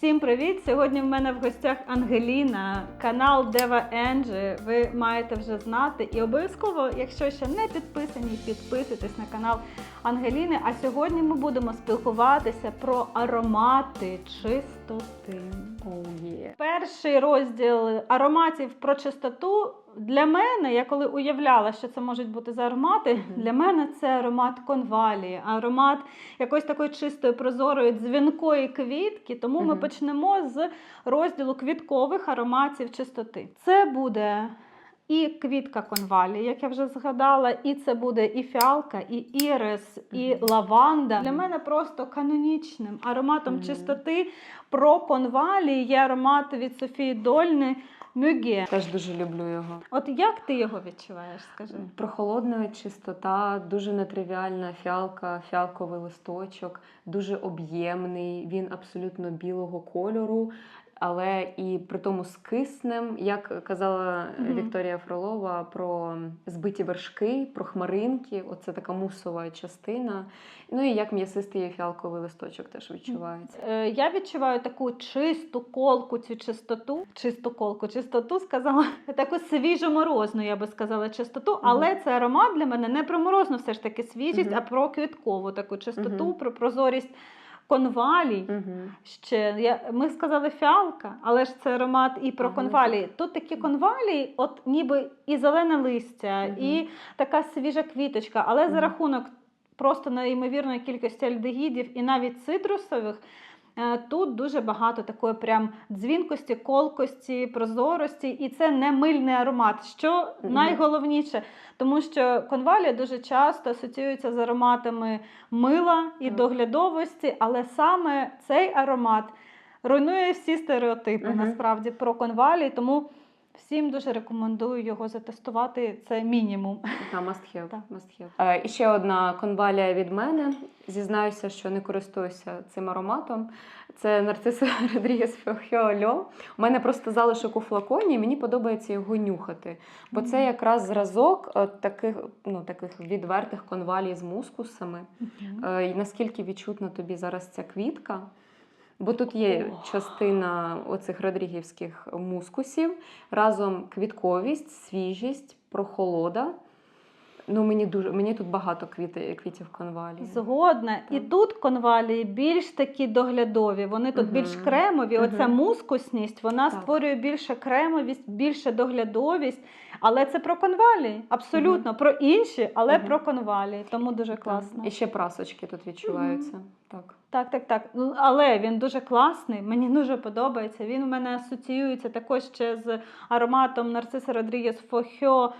Всім привіт! Сьогодні в мене в гостях Ангеліна, канал Дева Енджі. Ви маєте вже знати. І обов'язково, якщо ще не підписані, підписуйтесь на канал Ангеліни. А сьогодні ми будемо спілкуватися про аромати чистоти. Oh, yeah. Перший розділ ароматів про чистоту для мене, я коли уявляла, що це можуть бути за аромати, Мгм. для мене це аромат конвалії, аромат якоїсь такої чистої, прозорої, дзвінкої квітки. Тому ми почнемо з розділу квіткових ароматів чистоти. Це буде. І квітка конвалії, як я вже згадала, і це буде і фіалка, і ірис, і Мгм. лаванда. Для мене просто канонічним ароматом Мгм. чистоти про конвалії є аромат від Софії Дольни Мюге. Теж дуже люблю його. От як ти його відчуваєш? Скажи. Прохолодна чистота, дуже нетривіальна фіалка, фіалковий листочок, дуже об'ємний. Він абсолютно білого кольору, але і при тому з киснем, як казала Мгм. Вікторія Фролова про збиті вершки, про хмаринки. Оце така мусова частина. Ну і як м'ясистий фіалковий листочок теж відчувається. Е, Я відчуваю таку чисту колку, цю чистоту, чисту колку, чистоту сказала, таку свіжоморозну, я би сказала, чистоту, але це аромат для мене не про морозну, все ж таки свіжість, Мгм. а про квіткову таку чистоту, про прозорість конвалій. Угу. Ще я, ми сказали фіалка, але ж це аромат і про Ага. конвалії. Тут такі конвалії, от ніби і зелене листя, Мгм. і така свіжа квіточка, але за рахунок просто неймовірної кількості альдегідів і навіть цитрусових. Е, Тут дуже багато такої прям дзвінкості, колкості, прозорості, і це не мильний аромат, що найголовніше, тому що конвалія дуже часто асоціюється з ароматами мила і доглядовості, але саме цей аромат руйнує всі стереотипи насправді про конвалії, тому всім дуже рекомендую його затестувати. Це мінімум. Та must have. Так. Must have. Е, і ще одна конвалія від мене. Зізнаюся, що не користуюся цим ароматом. Це нарциса Родрігес Феохіо У мене просто залишок у флаконі, і мені подобається його нюхати. Бо це якраз зразок е, таких, ну, таких відвертих конвалій з мускусами. Е, і наскільки відчутна тобі зараз ця квітка? Бо тут є частина оцих родрігівських мускусів, разом квітковість, свіжість, прохолода. Ну, мені дуже мені тут багато квіти, квітів конвалії. Згодна. І тут конвалії більш такі доглядові, вони тут Мгм. більш кремові. Оця Мгм. мускусність вона Так. створює більше кремовість, більше доглядовість. Але це про конвалії. Абсолютно про інші, але Мгм. про конвалії. Тому дуже Так. класно. І ще прасочки тут відчуваються. Так. Так, так, так. Ну, Але він дуже класний, мені дуже подобається. Він у мене асоціюється також ще з ароматом Нарциса Родрігес Фохьо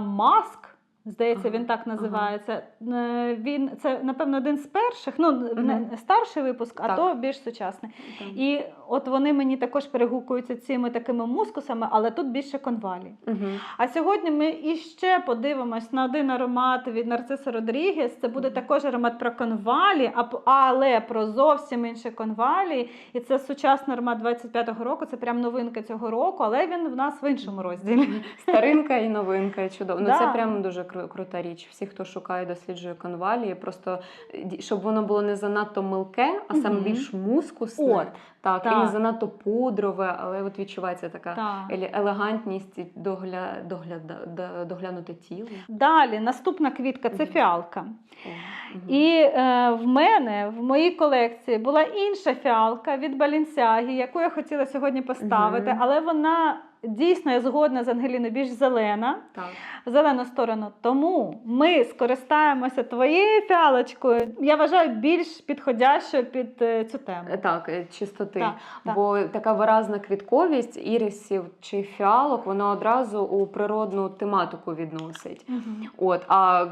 Маск. Здається, Ага, він так називається. Е, Він це, напевно, один з перших, ну не старший випуск, а Так. то більш сучасний. Так. І от вони мені також перегукуються цими такими мускусами, але тут більше конвалій. Мгм. А сьогодні ми іще подивимось на один аромат від Нарциса Родрігес. Це буде Мгм. також аромат про конвалі, але про зовсім інші конвалі. І це сучасний аромат 25-го року. Це прям новинка цього року, але він в нас в іншому розділі. Старинка і новинка, чудово. Ну це прям дуже крута річ. Всі, хто шукає, досліджує конвалії, просто е, щоб воно було не занадто милке, а саме більш мускусне. От, Так, і не занадто пудрове, але от відчувається така так. елегантність і догля... Догляда... до- доглянуте тіло. Далі наступна квітка це фіалка. Мгм. І е, в мене в моїй колекції була інша фіалка від Балінсягі, яку я хотіла сьогодні поставити, Мгм. але вона дійсно я згодна з Ангеліною більш зелена. Так. зелену сторону. Тому ми скористаємося твоєю фіалочкою. Я вважаю більш підходящою під е, цю тему. Е, Так, е, чистоти. Так, так. Бо така виразна квітковість ірисів чи фіалок, вона одразу у природну тематику відносить. Мгм. От, а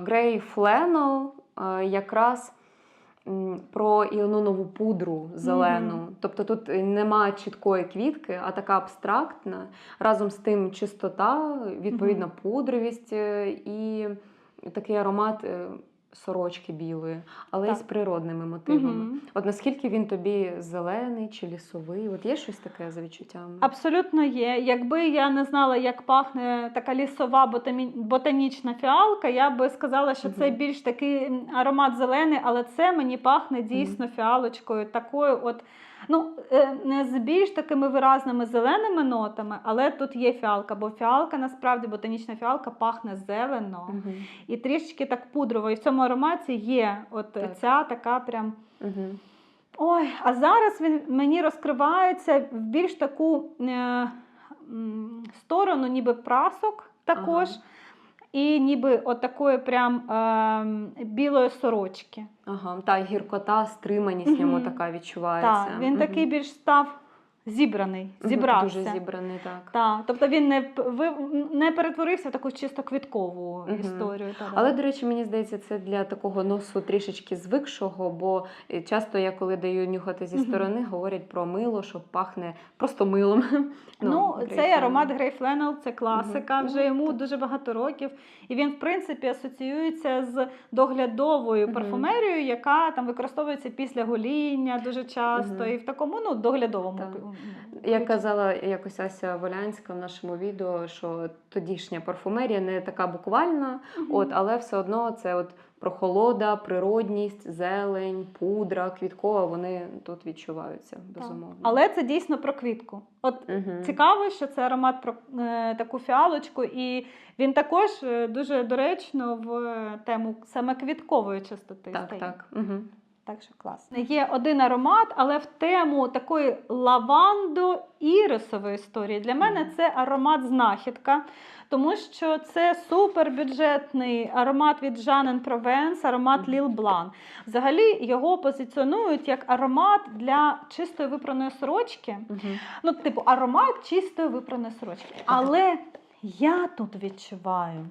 Flannel е, якраз про іононову пудру зелену. Мгм. Тобто тут нема чіткої квітки, а така абстрактна. Разом з тим чистота, відповідна пудровість е, і такий аромат е, сорочки білої, але Так. з природними мотивами. Мгм. От наскільки він тобі зелений чи лісовий? От є щось таке за відчуттями? Абсолютно є. Якби я не знала, як пахне така лісова ботанічна фіалка, я би сказала, що це більш такий аромат зелений, але це мені пахне дійсно фіалочкою, такою от Ну, е, не з більш такими виразними зеленими нотами, але тут є фіалка, бо фіалка насправді ботанічна фіалка пахне зелено Мгм. і трішечки так пудрово. І в цьому ароматі є от Так. ця така прям. Мгм. Ой, а зараз він мені розкривається в більш таку е, сторону, ніби прасок також, Ага. і ніби от такої прям е, білої сорочки. Ага, та гіркота, стриманість ньому така відчувається. Так, він Мгм. такий більш став зібраний, зібрався. Дуже зібраний, так. Так, тобто він не, не перетворився в таку чисто квіткову Мгм. історію. та-да. Але, до речі, мені здається, це для такого носу трішечки звикшого, бо е, часто я, коли даю нюхати зі сторони, говорять про мило, що пахне просто милом. Ну, Грейпфрут. цей аромат Грей Фленел це класика, Мгм. вже Ну, йому так. дуже багато років. І він, в принципі, асоціюється з доглядовою Мгм. парфумерією, яка там використовується після гоління дуже часто, Мгм. і в такому ну, доглядовому. Так. Я казала якось Ася Волянська в нашому відео, що тодішня парфумерія не така буквальна, от, але все одно це от прохолода, природність, зелень, пудра, квіткова, вони тут відчуваються, Так. безумовно. Але це дійсно про квітку. От Мгм. Цікаво, що це аромат про е, таку фіалочку, і він також е, дуже доречно в тему саме квіткової чистоти. Так, стає. так. Угу. Так що класно. Є один аромат, але в тему такої лавандо ірисової історії. Для мене це аромат знахідка, тому що це супербюджетний аромат від Jean Provence, аромат. Lil Blanc. Взагалі його позиціонують як аромат для чистої випраної сорочки. Угу. Ну, типу, аромат чистої випраної сорочки. Але я тут відчуваю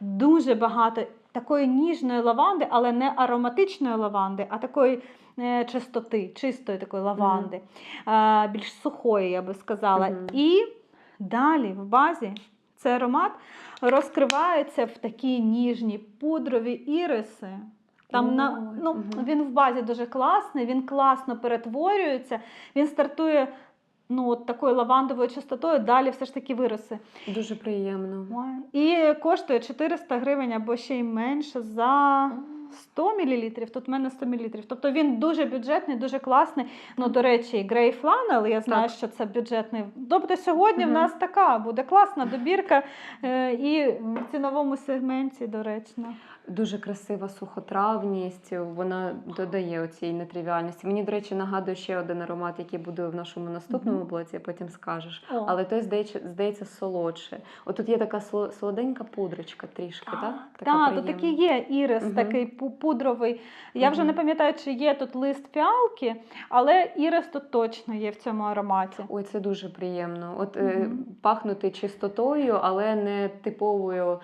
дуже багато такої ніжної лаванди, але не ароматичної лаванди, а такої е, чистоти, чистої такої лаванди, е, більш сухої, я би сказала. Мгм. І далі в базі цей аромат розкривається в такі ніжні пудрові іриси. Там на, ну. Він в базі дуже класний, він класно перетворюється, він стартує ну, от такою лавандовою чистотою, далі все ж таки вироси. Дуже приємно. І коштує 400 гривень або ще й менше за 100 мл. Тут в мене 100 мл. Тобто він дуже бюджетний, дуже класний. Ну, до речі, Grey Flannel, я знаю, Так. що це бюджетний. Тобто сьогодні в нас така буде класна добірка е, і в ціновому сегменті доречно. Дуже красива сухотравність, вона додає оцій нетривіальності. Мені, до речі, нагадує ще один аромат, який буде в нашому наступному Мгм. блоці, потім скажеш. О. Але той здається, здається солодше. От тут є така соло- солоденька пудрочка трішки, так? Так, та, тут такий є ірис, Мгм. такий пу- пудровий. Я вже не пам'ятаю, чи є тут лист фіалки, але ірис тут точно є в цьому ароматі. Ой, це дуже приємно. От е, пахнути чистотою, але не типовою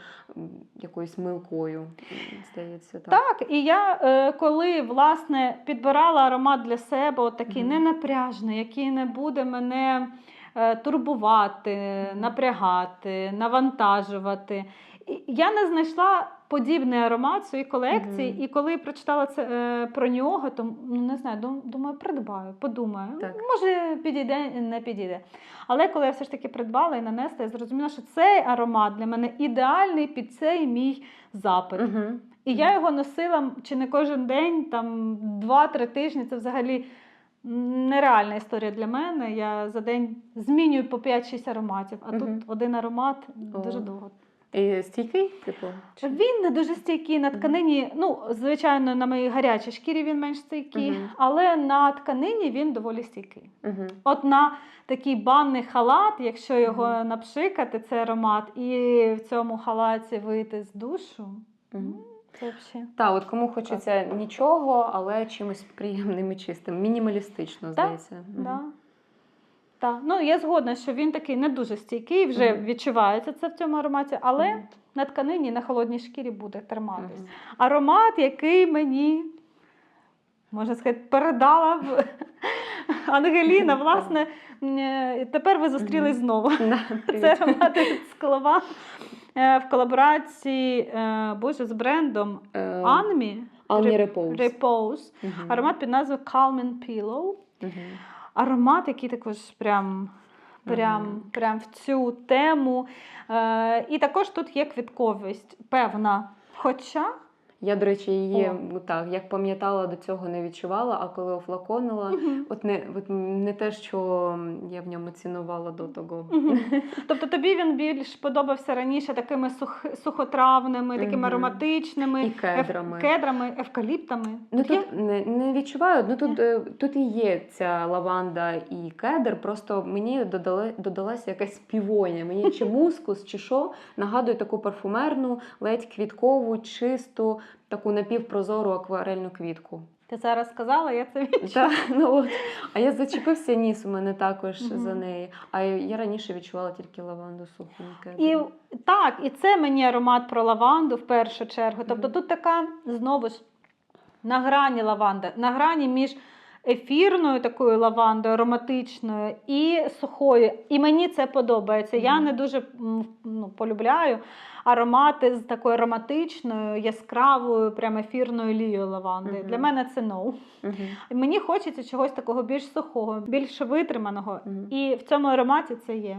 якоюсь милкою, здається. Так. Так, і я е, коли власне підбирала аромат для себе, от такий mm. ненапряжний, який не буде мене е, турбувати, напрягати, навантажувати. Я не знайшла подібний аромат в своїй колекції, Мгм. і коли прочитала це е, про нього, то ну не знаю, дум- думаю, придбаю, подумаю. Так. Може, підійде, не підійде. Але коли я все ж таки придбала і нанесла, я зрозуміла, що цей аромат для мене ідеальний під цей мій запит. Угу. І я його носила чи не кожен день, там 2-3 тижні. Це взагалі нереальна історія для мене. Я за день змінюю по 5-6 ароматів, а Мгм. тут один аромат дуже довго. І стійкий, типу? чи- Він не дуже стійкий на тканині. Ну, звичайно, на моїй гарячій шкірі він менш стійкий, Мгм. але на тканині він доволі стійкий. Угу. От на такий банний халат, якщо його Мгм. напшикати, цей аромат, і в цьому халаті вийти з душу, Угу. це. Так, от кому хочеться нічого, але чимось приємним і чистим. Мінімалістично, здається. Мгм. Да. Так. Ну, я згодна, що він такий не дуже стійкий, вже Мгм. відчувається це в цьому ароматі, але Мгм. на тканині, на холодній шкірі буде триматись. Мгм. Аромат, який мені, можна сказати, передала в Ангеліна. Власне, е, тепер ви зустрілись знову. Це аромат з Клова е, в колаборації е, боже, з брендом Anmi Repose. Аромат під назвою Calm and Pillow. Аромат, який також прям, прям, прям в цю тему. Е, і також тут є квітковість певна. Хоча Я, до речі, її О. так, як пам'ятала, до цього не відчувала, а коли офлаконила, Мгм. от не, от не те, що я в ньому цінувала до того. Мгм. Тобто тобі він більш подобався раніше такими сух... сухотравними, такими Мгм. ароматичними, І кедрами. ев- кедрами, евкаліптами. Ну Тут тут не, не відчуваю. Ну тут, е, тут і є ця лаванда і кедр. Просто мені додали, додалася якась півоня. Мені чи мускус, чи що нагадує таку парфумерну, ледь квіткову, чисту, таку напівпрозору акварельну квітку. Ти зараз сказала, я це відчула. Та, ну от. А я зачепився ніс у мене також Мгм. за неї. А я раніше відчувала тільки лаванду суху. І так, і це мені аромат про лаванду в першу чергу. Тобто Мгм. тут така знову ж на грані лаванда, на грані між ефірною такою лавандою, ароматичною і сухою. І мені це подобається. Я не дуже ну, полюбляю аромати з такою ароматичною, яскравою, прям ефірною лією лаванди. Мгм. Для мене це no. Мгм. І Мені хочеться чогось такого більш сухого, більш витриманого. Мгм. І в цьому ароматі це є.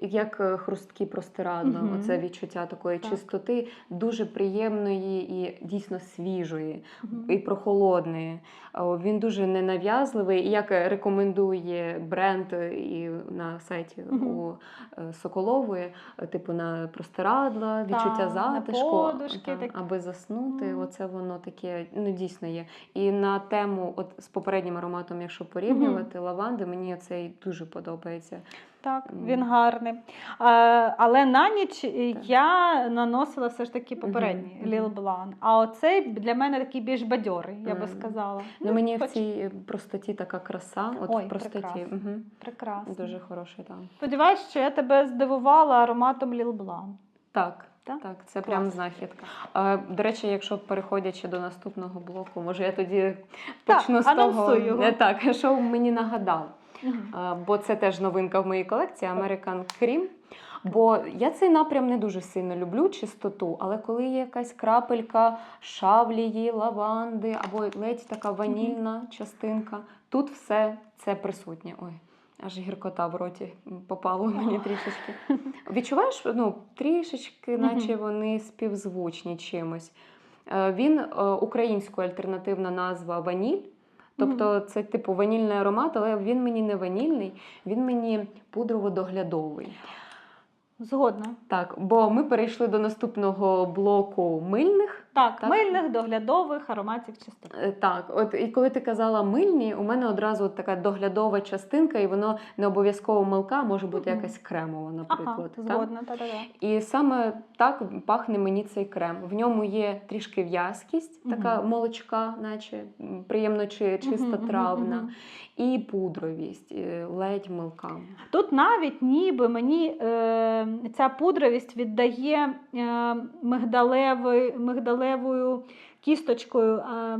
Як е, хрусткі простирадла, Мгм. оце відчуття такої Так. чистоти, дуже приємної і дійсно свіжої. Мгм. і прохолодний. О, Він дуже ненав'язливий. І як рекомендує бренд е, і на сайті Мгм. у е, Соколової, типу на простирадла, відчуття на затишку, подушки та, такі. аби заснути. Мгм. Оце воно таке ну дійсно є. І на тему, от з попереднім ароматом, якщо порівнювати лаванди, мені цей дуже подобається. Так, він гарний. А, але на ніч я наносила все ж таки попередній Lil. Blanc. А оцей для мене такий більш бадьорий, я би сказала. Ну, мені в цій простоті така краса. От Ой, в простоті. прекрасно. Угу. Прекрасно. Дуже хороший там. Сподіваюсь, що я тебе здивувала ароматом Lil Blanc. Так, Так? так, це Клас. прям знахідка. А, до речі, якщо переходячи до наступного блоку, може я тоді Так, почну з того, його. Е, так, що мені нагадав. Мгм. Бо це теж новинка в моїй колекції American Cream. Бо я цей напрям не дуже сильно люблю чистоту, але коли є якась крапелька шавлії, лаванди або ледь така ванільна частинка, тут все це присутнє. Ой, аж гіркота в роті попало мені трішечки. Відчуваєш, ну, трішечки, наче вони співзвучні чимось. Е, Він е, українською альтернативна назва ваніль. Тобто це типу ванільний аромат, але він мені не ванільний, він мені пудрово-доглядовий. Згодна. Так, бо ми перейшли до наступного блоку мильних. Так, Так. мильних, доглядових ароматів чистоти. Е, Так, от і коли ти казала мильні, у мене одразу от така доглядова частинка, і воно не обов'язково милка, може бути якась кремова, Ага, наприклад. так? згодна, та-та-та. І саме так пахне мені цей крем. В ньому є трішки в'язкість, Мгм. така молочка, наче приємно чи чиста мгм, травна, мгм. і пудровість, ледь милка. Тут навіть ніби мені е, ця пудровість віддає е, мигдалевою, мигдалевою кісточкою. Е,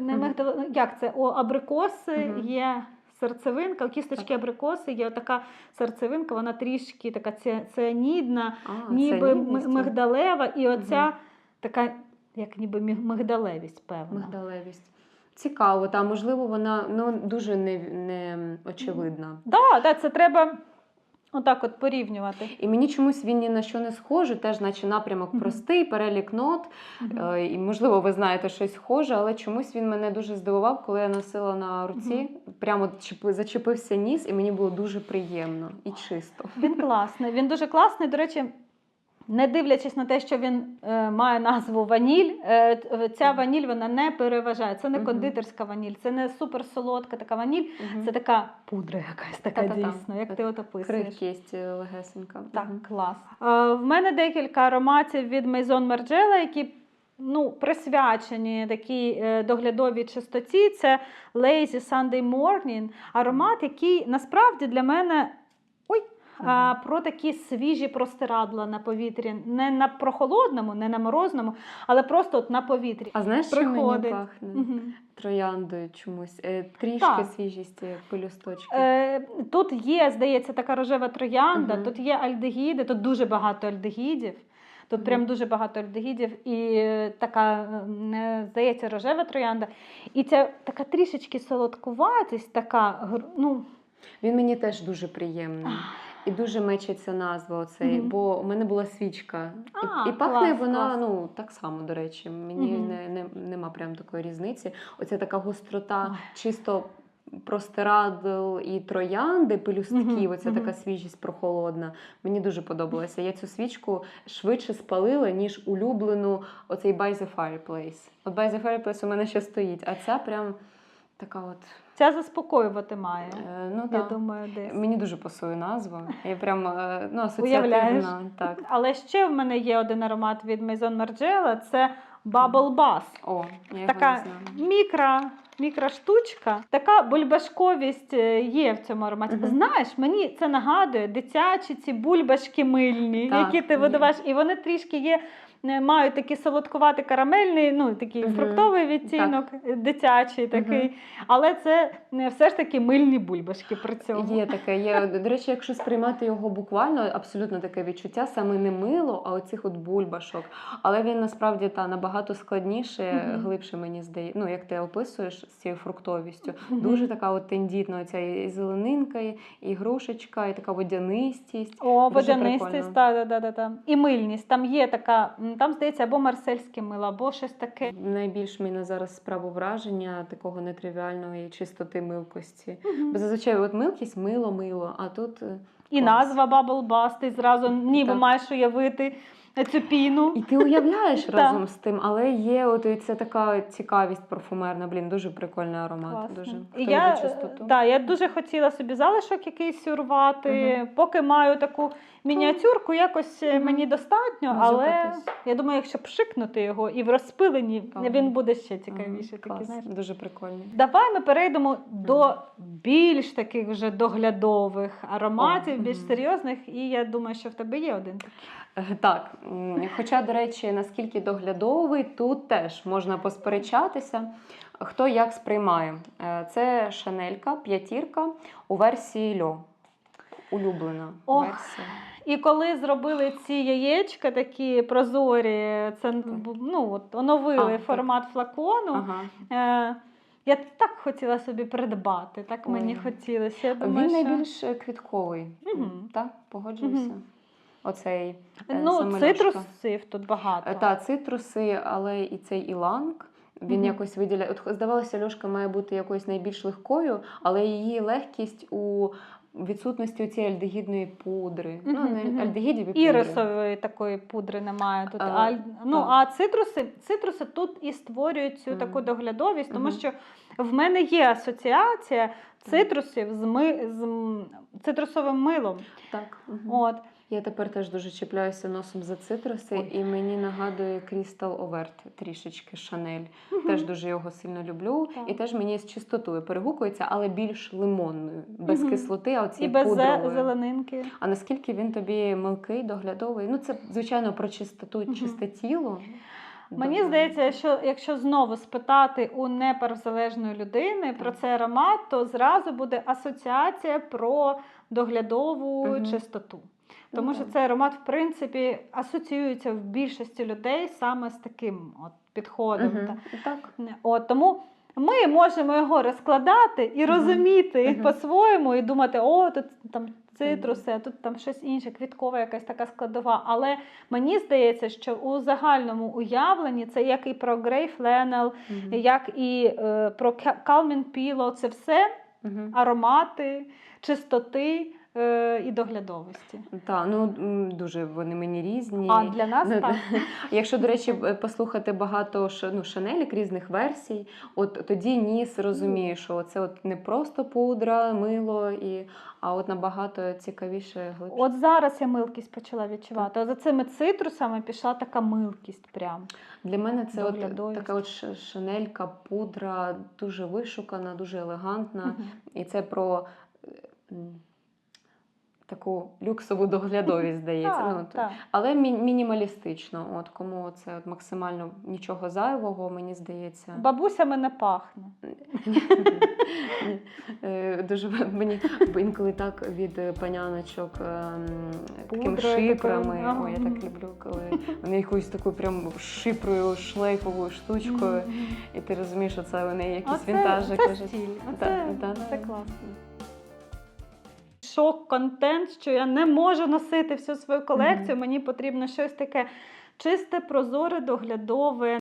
не мгм. як це? О, абрикоси є. Серцевинка, у кісточки абрикоси є така серцевинка, вона трішки така ці- ціанідна, А, ніби мигдалева, і оця Мгм. така, як ніби мигдалевість, певна. Мигдалевість. Цікаво, та можливо вона ну, дуже не, не очевидна. Да, да, це треба отак от порівнювати. І мені чомусь він ні на що не схожий, теж наче напрямок простий, перелік нот. Е, І, можливо, ви знаєте щось схоже, але чомусь він мене дуже здивував, коли я носила на руці. Прямо зачепився ніс, і мені було дуже приємно і чисто. Він класний. Він дуже класний. До речі, не дивлячись на те, що він е, має назву ваніль, е, ця ваніль вона не переважає. Це не Мгм. кондитерська ваніль, це не суперсолодка така ваніль, Мгм. це така пудра якась така Та-та-та. дійсно, як ти от описуєш. Крихкість е, легесенька. Так, Мгм. клас. Е, в мене декілька ароматів від Maison Margiela, які ну, присвячені такій е, доглядовій чистоті. Це Lazy Sunday Morning. Аромат, який насправді для мене. А, про такі свіжі простирадла на повітрі. Не на прохолодному, не на морозному, але просто от на повітрі. А знаєш, що мені пахне? Мгм. Трояндою чомусь. Е, Трішки Так. свіжість пелюсточки. Е, тут є, здається, така рожева троянда, Мгм. тут є альдегіди, тут дуже багато альдегідів. Тут прям дуже багато альдегідів і е, така, е, здається, рожева троянда. І ця така трішечки солодкуватість, така, ну, Він мені теж дуже приємний. І дуже мечиться назва оцей, Мгм. бо у мене була свічка. І, А, і пахне клас, вона клас. ну так само, до речі. Мені Мгм. не, не, нема прям такої різниці. Оця така гострота, Ой. чисто простирадл і троянди, пелюстки, Мгм, оця така свіжість прохолодна. Мені дуже подобалося. Я цю свічку швидше спалила, ніж улюблену оцей By the Fireplace. От By the Fireplace у мене ще стоїть, а ця прям така от. Ця заспокоювати має. е, ну, Я да. думаю, десь. Мені дуже пасує назва. Я прям е, ну, Уявляєш? асоціативна. Так. Але ще в мене є один аромат від Maison Margiela, це Bubble Bath. О, я його Така не знаю. мікро, мікроштучка, така бульбашковість е, є в цьому ароматі. Мгм. Знаєш, мені це нагадує дитячі ці бульбашки мильні, Так, які ти є. видаваєш, і вони трішки є. Е, Мають такий солодкуватий карамельний, ну такий Мгм. фруктовий відтінок, е, дитячий такий. Але це е, все ж таки мильні бульбашки при цьому. Є таке, є. До речі, якщо сприймати його буквально, абсолютно таке відчуття, саме не мило, а оцих от бульбашок. Але він насправді та набагато складніше, Мгм. глибше мені здається. Ну, як ти описуєш з цією фруктовістю. Мгм. Дуже така от тендітна оця і зеленинка, і- грушечка, і така водянистість. О, водянистість, та, да, да, да. І мильність. Там є така, там здається, або марсельське мило, або щось таке. Найбільш мене зараз справу враження такого нетривіальної чистоти милкості. Угу. Бо зазвичай от милкість мило, мило, а тут. е, І Клас. назва Bubble Bust, і зразу ніби маєш уявити цю піну. І ти уявляєш разом з тим, але є от це така цікавість парфумерна. Блін, дуже прикольний аромат. Класно. Дуже Хто я, любить чистоту. да, я дуже хотіла собі залишок якийсь урвати. Поки маю таку мініатюрку, якось Мгм. мені достатньо, але зупитись. я думаю, якщо пшикнути його і в розпиленні, Так. він буде ще Ага, цікавіший. такий, знаєш. Дуже прикольний. Давай ми перейдемо до більш таких вже доглядових ароматів, О, більш серйозних, і я думаю, що в тебе є один такий. Е, Так, хоча, до речі, наскільки доглядовий, тут теж можна посперечатися, хто як сприймає. Е, Це шанелька, п'ятірка у версії льо. Улюблена Ох. версія. І коли зробили ці яєчка такі прозорі, це ну, от, оновили А, так. формат флакону. Ага. Е, я так хотіла собі придбати, так Ой. хотілося. Я думаю, Він що... найбільш е, квітковий. Мгм. Так, погоджуюся. Мгм. Оцей е, Ну, цитрусів тут багато. Е, Та цитруси, але і цей іланг. Він Мгм. якось виділяє. От здавалося, Льошка має бути якоюсь найбільш легкою, але її легкість у відсутності цієї альдегідної пудри. Ну, Мгм, не мгм. альдегідів і пудри. Ірисової такої пудри немає тут. А, А, ну, так. а цитруси, цитруси тут і створюють цю Мгм. таку доглядовість, тому Мгм. що в мене є асоціація цитрусів з, ми, з цитрусовим милом. Так. мгм. От. Я тепер теж дуже чіпляюся носом за цитруси, Ой. і мені нагадує Crystal Overt трішечки Шанель. Мгм. Теж дуже його сильно люблю. Так. І теж мені з чистотою перегукується, але більш лимонною, без Мгм. кислоти, а І без пудрової. зеленинки. А наскільки він тобі милкий, доглядовий? Ну, це, звичайно, про чистоту, Мгм. чисте тіло. Мені здається, що якщо знову спитати у неперзалежної людини про цей аромат, то зразу буде асоціація про доглядову Мгм. чистоту. Ну, Тому що цей аромат, в принципі, асоціюється в більшості людей саме з таким от підходом. Та- Так. От, тому ми можемо його розкладати і розуміти Мгм. по-своєму, і думати, о, тут там цитруси, а тут там щось інше, квіткова якась така складова. Але мені здається, що у загальному уявленні це як і про Grey Flannel, Мгм. як і е, про Calming Pillow, це все Мгм. аромати, чистоти і доглядовості. Так, ну дуже вони мені різні. А для нас Ну, так. Якщо, до речі, послухати багато ну, шанелік різних версій, от тоді ніс розуміє, що це от не просто пудра, мило, і, а от набагато цікавіше глибше. От зараз я милкість почала відчувати. От за цими цитрусами пішла така милкість прям. Для мене це от така от шанелька, пудра, дуже вишукана, дуже елегантна. Мгм. І це про е, таку люксову доглядовість, здається. Ну, Але мі- мінімалістично. От кому це от максимально нічого зайвого, мені здається. Бабусями не пахне. Е, Дуже мені інколи так від паняночок ем, такими шипроми. Ой, я так люблю, коли вони якоюсь такою прям шипрою, шлейфовою штучкою, і ти розумієш, що це вони якісь да, це класно. Шок-контент, що я не можу носити всю свою колекцію. Мені потрібно щось таке чисте, прозоре, доглядове,